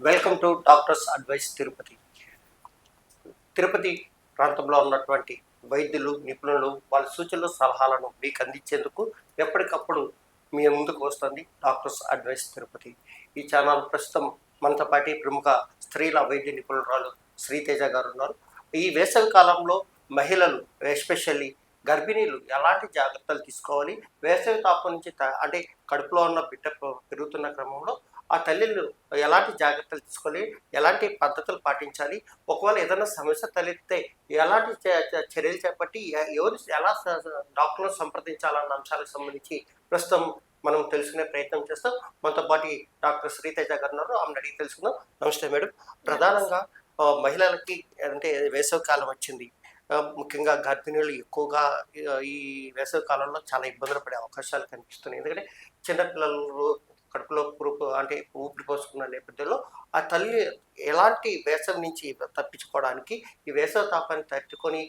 Welcome to doctors advice Tirupati. Tirupati ప్రాంతంలో ఉన్నటువంటి వైద్యులు నిపుణులు వాళ్ళ సూచనలు సలహాలను మీకు అందించేందుకు ఎప్పటికప్పుడు మీ ముందుకు వస్తుంది డాక్టర్స్ అడ్వైస్ తిరుపతి. ఈ ఛానల్ ప్రస్తుతం మనతో పాటి ప్రముఖ స్త్రీల వైద్య నిపుణురాలు శ్రీతేజ గారు ఉన్నారు. ఈ వేసవి కాలంలో మహిళలు ఎస్పెషల్లీ గర్భిణీలు ఎలాంటి జాగ్రత్తలు తీసుకోవాలి? వేసవి తాపం నుంచి అంటే కడుపులో ఉన్న బిడ్డ పెరుగుతున్న క్రమంలో ఆ తల్లిలు ఎలాంటి జాగ్రత్తలు తీసుకోవాలి ఎలాంటి పద్ధతులు పాటించాలి? ఒకవేళ ఏదైనా సమస్య తలెత్తితే ఎలాంటి చ- చర్యలు చేపట్టి ఎవరు ఎలా డాక్టర్లు సంప్రదించాలన్న అంశాలకు సంబంధించి ప్రస్తుతం మనం తెలుసుకునే ప్రయత్నం చేస్తాం. మనతో పాటు డాక్టర్ శ్రీతేజ గారు ఉన్నారు. ఆమెను అడిగి తెలుసుకుందాం. నమస్తే మేడం. ప్రధానంగా మహిళలకి అంటే వేసవి కాలం వచ్చింది. ముఖ్యంగా గర్భిణులు ఎక్కువగా ఈ వేసవి కాలంలో చాలా ఇబ్బందులు పడే అవకాశాలు కనిపిస్తున్నాయి. ఎందుకంటే చిన్నపిల్లలు కడుపులో పురుపు అంటే ఊపిరి పోసుకున్న నేపథ్యంలో ఆ తల్లి ఎలాంటి వేసవి నుంచి తప్పించుకోవడానికి ఈ వేసవి తాపాన్ని తట్టుకొని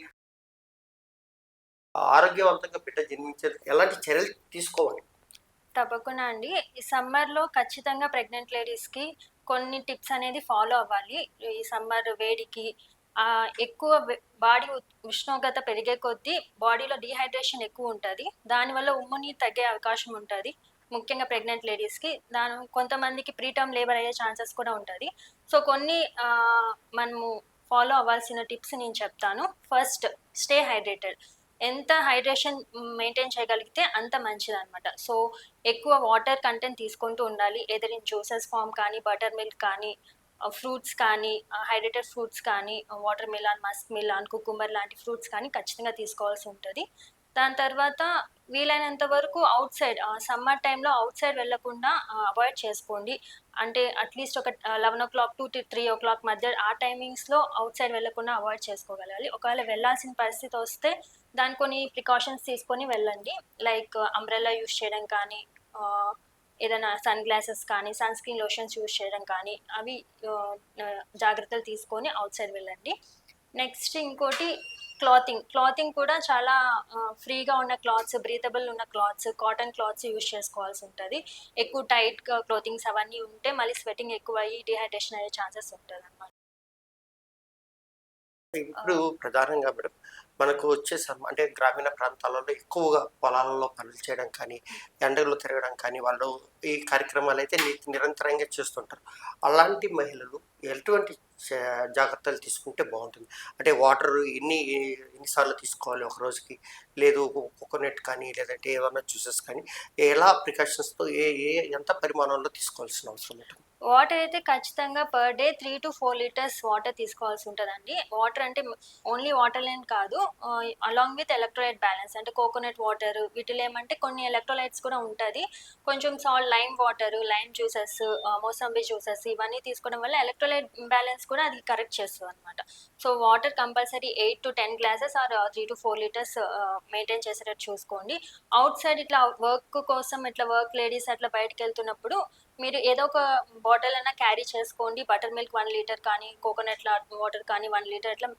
ఆరోగ్యవంతంగా బిడ్డ జన్మించే ఎలాంటి చర్యలు తీసుకోవాలి? తప్పకుండా అండి. ఈ సమ్మర్లో ఖచ్చితంగా ప్రెగ్నెంట్ లేడీస్కి కొన్ని టిప్స్ అనేది ఫాలో అవ్వాలి. ఈ సమ్మర్ వేడికి ఎక్కువ బాడీ ఉష్ణోగ్రత పెరిగే కొద్దీ బాడీలో డీహైడ్రేషన్ ఎక్కువ ఉంటుంది. దానివల్ల ఉమ్ముని తగ్గే అవకాశం ఉంటుంది. ముఖ్యంగా ప్రెగ్నెంట్ లేడీస్కి దాని కొంతమందికి ప్రీటర్మ్ లేబర్ అయ్యే ఛాన్సెస్ కూడా ఉంటుంది. సో కొన్ని మనము ఫాలో అవ్వాల్సిన టిప్స్ నేను చెప్తాను. ఫస్ట్ స్టే హైడ్రేటెడ్ ఎంత హైడ్రేషన్ మెయింటైన్ చేయగలిగితే అంత మంచిది అనమాట సో ఎక్కువ వాటర్ కంటెంట్ తీసుకుంటూ ఉండాలి. ఏదైనా ఇన్ జ్యూసెస్ ఫామ్ కానీ బటర్ మిల్క్ కానీ ఫ్రూట్స్ కానీ హైడ్రేటెడ్ ఫ్రూట్స్ కానీ water melon musk melon cucumber లాంటి ఫ్రూట్స్ కానీ ఖచ్చితంగా తీసుకోవాల్సి ఉంటుంది. దాని తర్వాత వీలైనంత వరకు అవుట్ సైడ్ సమ్మర్ టైంలో అవుట్ సైడ్ వెళ్ళకుండా అవాయిడ్ చేసుకోండి. అంటే అట్లీస్ట్ ఒక eleven o'clock to three o'clock మధ్య ఆ టైమింగ్స్లో అవుట్ సైడ్ వెళ్ళకుండా అవాయిడ్ చేసుకోగలగాలి. ఒకవేళ వెళ్ళాల్సిన పరిస్థితి వస్తే దాని కొన్ని ప్రికాషన్స్ తీసుకొని వెళ్ళండి. లైక్ అంబ్రెల్లా యూస్ చేయడం కానీ ఏదైనా సన్ గ్లాసెస్ కానీ సన్ స్క్రీన్ లోషన్స్ యూస్ చేయడం కానీ అవి జాగ్రత్తలు తీసుకొని అవుట్ సైడ్ వెళ్ళండి. నెక్స్ట్ ఇంకోటి క్లాతింగ్. క్లాతింగ్ కూడా చాలా ఫ్రీగా ఉన్న క్లాత్స్ బ్రీతబుల్ ఉన్న క్లాత్స్ కాటన్ క్లాత్స్ యూస్ చేసుకోవాల్సి ఉంటుంది. ఎక్కువ టైట్ క్లోతింగ్స్ అవన్నీ ఉంటే మళ్ళీ స్వెటింగ్ ఎక్కువ అయ్యి డిహైడ్రేషన్ అయ్యే ఛాన్సెస్ ఉంటుంది అనమాట ఇప్పుడు ప్రధానంగా మేడం మనకు వచ్చే అంటే గ్రామీణ ప్రాంతాలలో ఎక్కువగా పొలాలలో పనులు చేయడం కానీ ఎండలో తిరగడం కానీ వాళ్ళు ఈ కార్యక్రమాలు అయితే నిరంతరంగా చేస్తుంటారు. అలాంటి మహిళలు ఎటువంటి జాగ్రత్తలు తీసుకుంటే బాగుంటుంది? అంటే వాటర్ ఎన్ని ఎన్నిసార్లు తీసుకోవాలి ఒక రోజుకి? లేదు కోకోనట్ కానీ లేదంటే ఏదైనా జ్యూసెస్ కానీ ఎలా ప్రికాషన్స్తో ఏ ఏ ఎంత పరిమాణంలో తీసుకోవాల్సిన అవసరం ఉంటుంది? వాటర్ అయితే ఖచ్చితంగా per day three to four litres water తీసుకోవాల్సి ఉంటుందండి. వాటర్ అంటే ఓన్లీ వాటర్ లేని కాదు అలాంగ్ విత్ ఎలక్ట్రోలైట్ బ్యాలెన్స్. అంటే కోకోనట్ వాటర్ వీటిలో ఏమంటే కొన్ని ఎలక్ట్రోలైట్స్ కూడా ఉంటుంది. కొంచెం salt lime water lime juices mosambi juices ఇవన్నీ తీసుకోవడం వల్ల ఎలక్ట్రోలైట్ బ్యాలెన్స్ కూడా అది కరెక్ట్ చేస్తుంది అనమాట so water compulsory eight to ten glasses or three to four litres maintain చేసేటట్టు చూసుకోండి. అవుట్ సైడ్ ఇట్లా వర్క్ కోసం ఇట్లా వర్క్ లేడీస్ అట్లా బయటకు వెళ్తున్నప్పుడు మీరు ఏదో ఒక బాటిల్ అయినా క్యారీ చేసుకోండి. బటర్ మిల్క్ వన్ లీటర్ కానీ కోకోనట్ వాటర్ కానీ వన్ లీటర్ ఇట్లా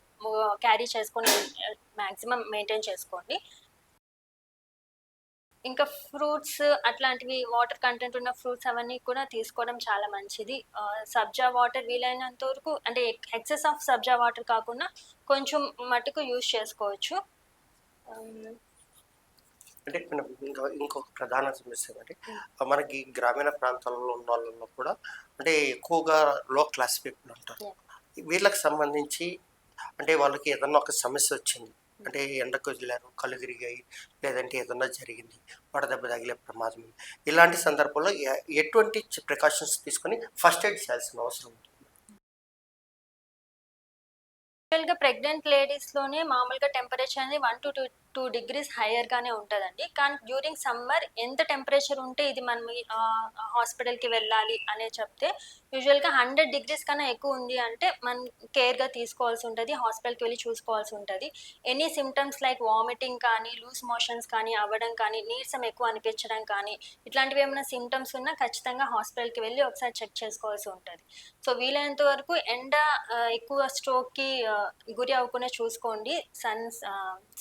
క్యారీ చేసుకొని మ్యాక్సిమం మెయింటైన్ చేసుకోండి. ఇంకా ఫ్రూట్స్ అట్లాంటివి వాటర్ కంటెంట్ ఉన్న ఫ్రూట్స్ అవన్నీ కూడా తీసుకోవడం చాలా మంచిది. సబ్జా వాటర్ వీలైనంత వరకు అంటే ఎక్సెస్ ఆఫ్ సబ్జా వాటర్ కాకుండా కొంచెం మటుకు యూస్ చేసుకోవచ్చు. Um, అంటే ఇంకా ఇంకొక ప్రధాన సమస్య ఏంటంటే మనకి గ్రామీణ ప్రాంతాలలో ఉన్న వాళ్ళలో కూడా అంటే ఎక్కువగా లో క్లాస్ పీపుల్ ఉంటారు వీళ్ళకి సంబంధించి అంటే వాళ్ళకి ఏదన్నా ఒక సమస్య వచ్చింది అంటే ఎండకు వెళ్ళారు కళ్ళు తిరిగాయి లేదంటే ఏదన్నా జరిగింది వడదెబ్బ తగిలే ప్రమాదం. ఇలాంటి సందర్భంలో ఎటువంటి ప్రికాషన్స్ తీసుకొని ఫస్ట్ ఎయిడ్ చేయాల్సిన అవసరం ఉంది. గా ప్రెగ్నెంట్ లేడీస్లోనే మామూలుగా టెంపరేచర్ అనేది one to two two degrees హయ్యర్గానే ఉంటుందండి. కానీ డ్యూరింగ్ సమ్మర్ ఎంత టెంపరేచర్ ఉంటే ఇది మనం హాస్పిటల్కి వెళ్ళాలి అనే చెప్తే యూజువల్గా హండ్రెడ్ డిగ్రీస్ కన్నా ఎక్కువ ఉంది అంటే మనం కేర్గా తీసుకోవాల్సి ఉంటుంది హాస్పిటల్కి వెళ్ళి చూసుకోవాల్సి ఉంటుంది. ఎనీ సిమ్టమ్స్ లైక్ వామిటింగ్ కానీ లూజ్ మోషన్స్ కానీ అవ్వడం కానీ నీరసం ఎక్కువ అనిపించడం కానీ ఇట్లాంటివి ఏమైనా సిమ్టమ్స్ ఉన్నా ఖచ్చితంగా హాస్పిటల్కి వెళ్ళి ఒకసారి చెక్ చేసుకోవాల్సి ఉంటుంది. సో వీలైనంత వరకు ఎండ ఎక్కువ స్ట్రోక్కి గురి అవ్వకుండా చూసుకోండి. Sun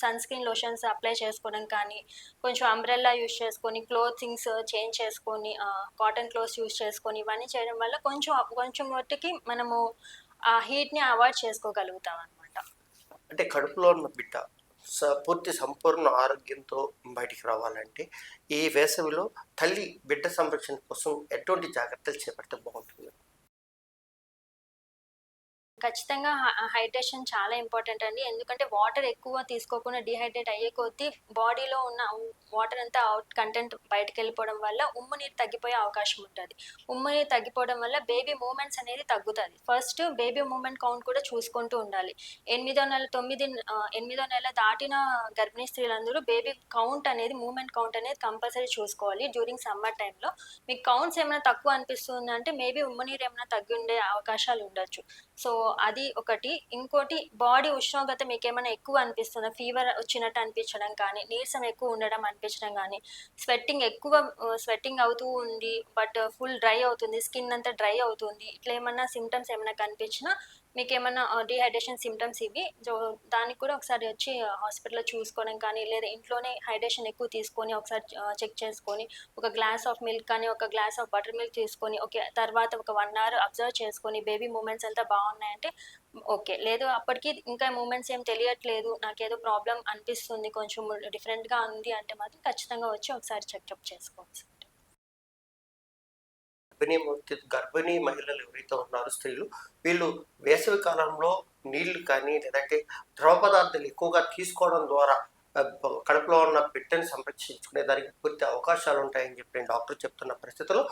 sunscreen lotion lotions apply చేసుకోవడం కానీ కొంచెం అంబ్రెల్లా యూస్ చేసుకొని క్లోతింగ్స్ చేంజ్ చేసుకొని కాటన్ క్లోత్స్ యూస్ చేసుకొని ఇవన్నీ చేయడం వల్ల కొంచెం కొంచెం మట్టుకి మనము ఆ హీట్ని అవాయిడ్ చేసుకోగలుగుతాం అనమాట అంటే కడుపులో ఉన్న బిడ్డ స పూర్తి సంపూర్ణ ఆరోగ్యంతో బయటికి రావాలంటే ఈ వేసవిలో తల్లి బిడ్డ సంరక్షణ కోసం ఎటువంటి జాగ్రత్తలు చేపడితే బాగుంటుంది? ఖచ్చితంగా హైడ్రేషన్ చాలా ఇంపార్టెంట్ అండి. ఎందుకంటే వాటర్ ఎక్కువ తీసుకోకుండా డిహైడ్రేట్ అయ్యే కొద్దీ బాడీలో ఉన్న వాటర్ అంతా అవుట్ కంటెంట్ బయటకు వెళ్ళిపోవడం వల్ల ఉమ్ము నీరు తగ్గిపోయే అవకాశం ఉంటుంది. ఉమ్ము నీరు తగ్గిపోవడం వల్ల బేబీ మూమెంట్స్ అనేది తగ్గుతుంది. ఫస్ట్ బేబీ మూమెంట్ కౌంట్ కూడా చూసుకుంటూ ఉండాలి. ఎనిమిదో నెల తొమ్మిది ఎనిమిదో నెల దాటిన గర్భిణీ స్త్రీలందరూ బేబీ కౌంట్ అనేది మూమెంట్ కౌంట్ అనేది కంపల్సరీ చూసుకోవాలి డ్యూరింగ్ సమ్మర్ టైంలో. మీకు కౌంట్స్ ఏమైనా తక్కువ అనిపిస్తుంది అంటే మేబీ ఉమ్ము నీరు ఏమైనా తగ్గి ఉండే అవకాశాలు ఉండొచ్చు. సో అది ఒకటి. ఇంకోటి బాడీ ఉష్ణోగ్రత మీకు ఏమైనా ఎక్కువ అనిపిస్తుందా? ఫీవర్ వచ్చినట్టు అనిపించడం కానీ నీరసం ఎక్కువ ఉండడం అనిపించడం కానీ స్వెట్టింగ్ ఎక్కువ స్వెట్టింగ్ అవుతూ ఉంది బట్ ఫుల్ డ్రై అవుతుంది స్కిన్ అంతా డ్రై అవుతుంది ఇట్లా ఏమన్నా సిమ్టమ్స్ ఏమైనా కనిపించినా మీకు ఏమైనా డిహైడ్రేషన్ సిమ్టమ్స్ ఇవి దానికి కూడా ఒకసారి వచ్చి హాస్పిటల్లో చూసుకోవడం కానీ లేదా ఇంట్లోనే హైడ్రేషన్ ఎక్కువ తీసుకొని ఒకసారి చెక్ చేసుకొని ఒక గ్లాస్ ఆఫ్ మిల్క్ కానీ ఒక గ్లాస్ ఆఫ్ బటర్ మిల్క్ తీసుకొని ఓకే తర్వాత ఒక వన్ అవర్ అబ్జర్వ్ చేసుకొని బేబీ మూమెంట్స్ అంతా అంటే ఓకే లేదు అప్పటికి ఇంకా మూమెంట్స్ ఏం తెలియట్లేదు నాకేదో ప్రాబ్లం అనిపిస్తుంది కొంచెం డిఫరెంట్గా ఉంది అంటే మాత్రం ఖచ్చితంగా వచ్చి ఒకసారి చెకప్ చేసుకోవచ్చు గర్భిణీ మూర్తి- గర్భిణీ మహిళలు ఎవరైతే ఉన్నారో స్త్రీలు వీళ్ళు వేసవి కాలంలో నీళ్ళు కానీ లేదంటే ద్రవ పదార్థాలు ఎక్కువగా తీసుకోవడం ద్వారా కడుపులో ఉన్న బిడ్డని సంరక్షించుకునే దానికి పూర్తి అవకాశాలు ఉంటాయని చెప్పి డాక్టర్ చెప్తున్న పరిస్థితుల్లో